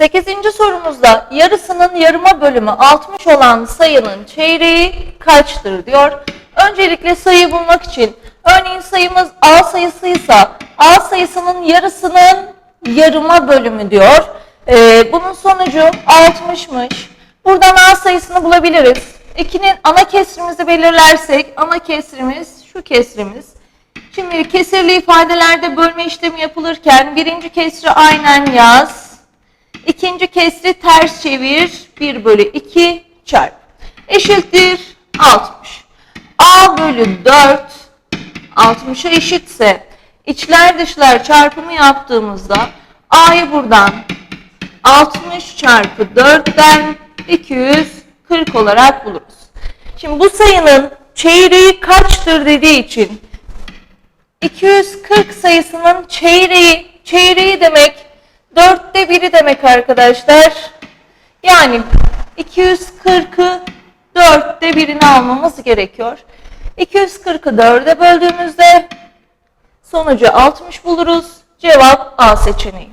8. sorumuzda yarısının yarıma bölümü 60 olan sayının çeyreği kaçtır diyor. Öncelikle sayı bulmak için örneğin sayımız A sayısıysa A sayısının yarısının yarıma bölümü diyor. Ee, bunun sonucu 60'mış. Buradan A sayısını bulabiliriz. 2'nin ana kesrimizi belirlersek ana kesrimiz şu kesrimiz. Şimdi kesirli ifadelerde bölme işlemi yapılırken birinci kesri aynen yaz. İkinci kesri ters çevir. 1 bölü 2 çarp. Eşittir 60. A bölü 4 60'a eşitse içler dışlar çarpımı yaptığımızda A'yı buradan 60 çarpı 4'ten 240 olarak buluruz. Şimdi bu sayının çeyreği kaçtır dediği için 240 sayısının çeyreği, çeyreği demek dörtte biri demek arkadaşlar. Yani 240'ı dörtte birini almamız gerekiyor. 240'ı dörde böldüğümüzde sonucu 60 buluruz. Cevap A seçeneği.